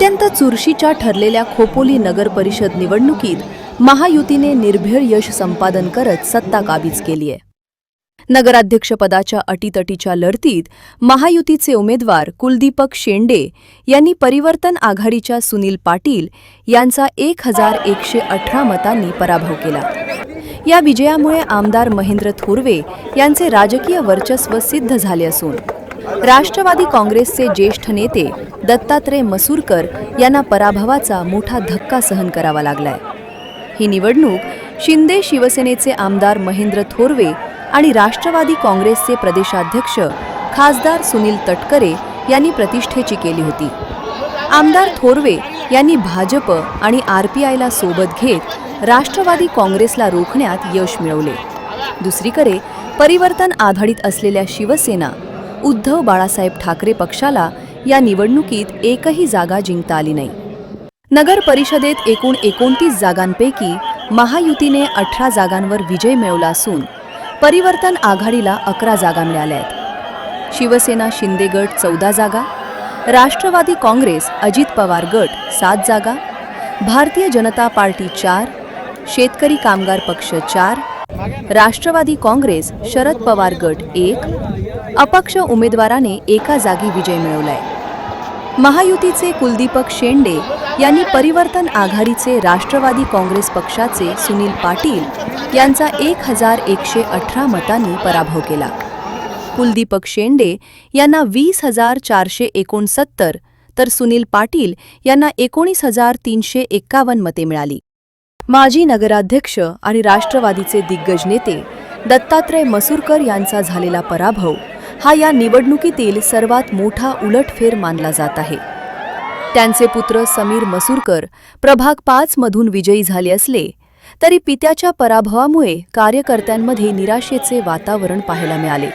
अत्यंत चुरशीच्या ठरलेल्या खोपोली नगर परिषद निवडणुकीत महायुतीने निर्भेळ यश संपादन करत सत्ता काबीज केली आहे. नगराध्यक्षपदाच्या अटीतटीच्या लढतीत महायुतीचे उमेदवार कुलदीपक शेंडे यांनी परिवर्तन आघाडीच्या सुनील पाटील यांचा एक हजार एकशे अठरा मतांनी पराभव केला. या विजयामुळे आमदार महेंद्र थोरवे यांचे राजकीय वर्चस्व सिद्ध झाले असून राष्ट्रवादी काँग्रेसचे ज्येष्ठ नेते दत्तात्रय मसूरकर यांना पराभवाचा मोठा धक्का सहन करावा लागलाय. ही निवडणूक शिंदे शिवसेनेचे आमदार महेंद्र थोरवे आणि राष्ट्रवादी काँग्रेसचे प्रदेशाध्यक्ष खासदार सुनील तटकरे यांनी प्रतिष्ठेची केली होती. आमदार थोरवे यांनी भाजप आणि आर पी आयला सोबत घेत राष्ट्रवादी काँग्रेसला रोखण्यात यश मिळवले. दुसरीकडे परिवर्तन आघाडीत असलेल्या शिवसेना उद्धव बाळासाहेब ठाकरे पक्षाला या निवडणुकीत एकही जागा जिंकता आली नाही. नगर परिषदेत एकूण एकोणतीस जागांपैकी महायुतीने अठरा जागांवर विजय मिळवला असून परिवर्तन आघाडीला अकरा जागा मिळाल्या आहेत. शिवसेना शिंदे गट चौदा जागा राष्ट्रवादी काँग्रेस अजित पवार गट सात जागा भारतीय जनता पार्टी चार शेतकरी कामगार पक्ष चार राष्ट्रवादी काँग्रेस शरद पवार गट एक अपक्ष उमेदवाराने एका जागी विजय मिळवलाय. महायुतीचे कुलदीपक शेंडे यांनी परिवर्तन आघाडीचे राष्ट्रवादी काँग्रेस पक्षाचे सुनील पाटील यांचा एक हजार एकशे अठरा मतांनी पराभव केला. कुलदीपक शेंडे यांना वीस हजार चारशे एकोणसत्तर तर सुनील पाटील यांना एकोणीस हजार तीनशे एक्कावन्न मते मिळाली. माजी नगराध्यक्ष आणि राष्ट्रवादीचे दिग्गज नेते दत्तात्रय मसूरकर यांचा झालेला पराभव हा या निवडणुकीतील सर्वात मोठा उलटफेर मानला जात आहे. त्यांचे पुत्र समीर मसूरकर प्रभाग पाच मधून विजयी झाले असले तरी पित्याच्या पराभवामुळे कार्यकर्त्यांमध्ये निराशेचे वातावरण पाहायला मिळाले.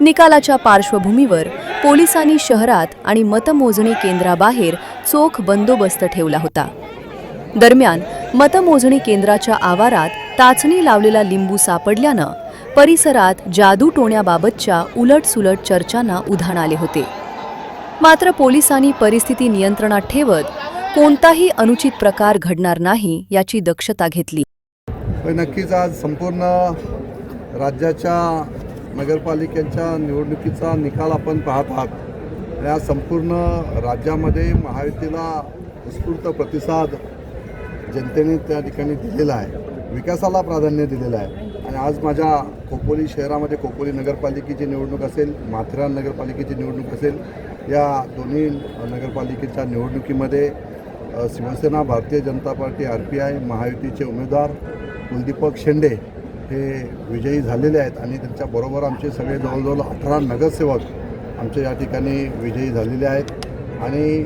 निकालाच्या पार्श्वभूमीवर पोलिसांनी शहरात आणि मतमोजणी केंद्राबाहेर चोख बंदोबस्त ठेवला होता. दरम्यान मतमोजणी केंद्राच्या आवारात टाचणी लावलेला लिंबू सापडल्यानं परिसरात जादू टोण्याबाबतच्या उलटसुलट चर्चांना उधाण आले होते. मात्र पोलिसांनी परिस्थिती नियंत्रणात ठेवत कोणताही अनुचित प्रकार घडणार नाही याची दक्षता घेतली. नक्कीच आज संपूर्ण राज्याच्या नगरपालिकेच्या निवडणुकीचा निकाल आपण पाहत आहात. या संपूर्ण राज्यामध्ये महायुतीला उत्स्फूर्त प्रतिसाद जनतेने त्या ठिकाणी दिलेला आहे. विकासाला प्राधान्य दिलेलं आहे. आणि आज माझ्या खोपोली शहरामध्ये खोपोली नगरपालिकेची निवडणूक असेल माथेरान नगरपालिकेची निवडणूक असेल या दोन्ही नगरपालिकेच्या निवडणुकीमध्ये Shivsena Bharatiya Janata party R P I महायुतीचे उमेदवार कुलदीपक शेंडे हे विजयी झालेले आहेत आणि त्यांच्याबरोबर आमचे सगळे जवळजवळ अठरा नगरसेवक आमचे या ठिकाणी विजयी झालेले आहेत. आणि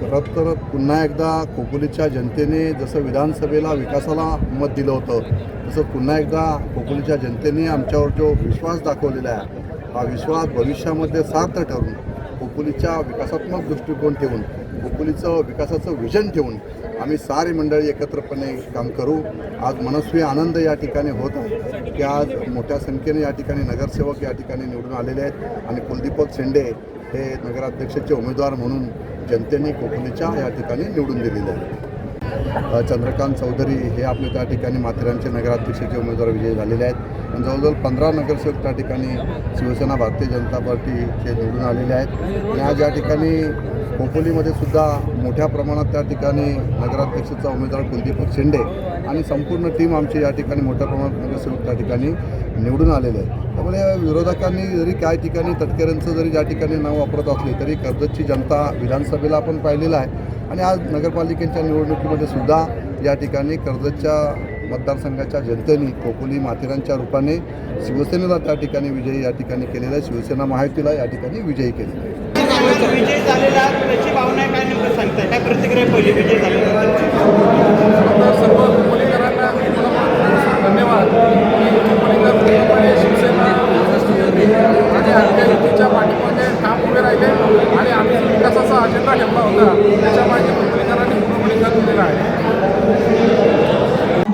खरं तर पुन्हा एकदा खोपोलीच्या जनतेने जसं विधानसभेला विकासाला मत दिलं होतं तसं पुन्हा एकदा खोपोलीच्या जनतेने आमच्यावर जो विश्वास दाखवलेला आहे हा विश्वास भविष्यामध्ये सार्थ ठरून खोपोलीच्या विकासात्मक दृष्टिकोन ठेवून खोपोलीचं विकासाचं विजन ठेवून आम्ही सारी मंडळी एकत्रपणे काम करू. आज मनस्वी आनंद या ठिकाणी होत आहे की आज मोठ्या संख्येने या ठिकाणी नगरसेवक या ठिकाणी निवडून आलेले आहेत. आणि कुलदीपक शेंडे हे नगराध्यक्षाचे उमेदवार म्हणून जनतेने कोकणीच्या या ठिकाणी निवडून दिलेले आहेत चंद्रकांत चौधरी हे आपले त्या ठिकाणी माथेरानचे नगराध्यक्षाचे उमेदवार विजयी झालेले आहेत. आणि जवळजवळ पंधरा नगरसेवक त्या ठिकाणी शिवसेना भारतीय जनता पार्टीचे निवडून आलेले आहेत. आणि आज या ठिकाणी खोपोलीमध्ये सुद्धा मोठ्या प्रमाणात त्या ठिकाणी नगराध्यक्षाचा उमेदवार कुलदीप शिंदे आणि संपूर्ण टीम आमची या ठिकाणी मोठ्या प्रमाणात नगरसेवक त्या ठिकाणी निवडून आलेले आहेत. त्यामुळे विरोधकांनी जरी काय ठिकाणी तटकऱ्यांचं जरी ज्या ठिकाणी नाव वापरत असले तरी कर्जतची जनता विधानसभेला आपण पाहिलेलं आहे. आणि आज नगरपालिकेच्या निवडणुकीमध्ये सुद्धा या ठिकाणी कर्जतच्या मतदारसंघाच्या जनतेने कोकुली माथेरांच्या रूपाने शिवसेनेला त्या ठिकाणी विजयी या ठिकाणी केलेला आहे. शिवसेना महायुतीला या ठिकाणी विजयी केलेला आहे विजय झालेला त्याची भावना काय नेमकं सांगताय काय प्रतिक्रिया पहिली विजय झालेला तर सर्व मुलीकरांना धन्यवाद मुलीकर पूर्णपणे शिवसेना काँग्रेसची आणि आमच्या युतीच्या पाठीमागे ठाम उभे राहिले आणि आम्ही जो विकासाचा अजेंडा ठेवला होता त्याच्यामागे मुलीकरांनी पूर्णपणे कर दिलेला आहे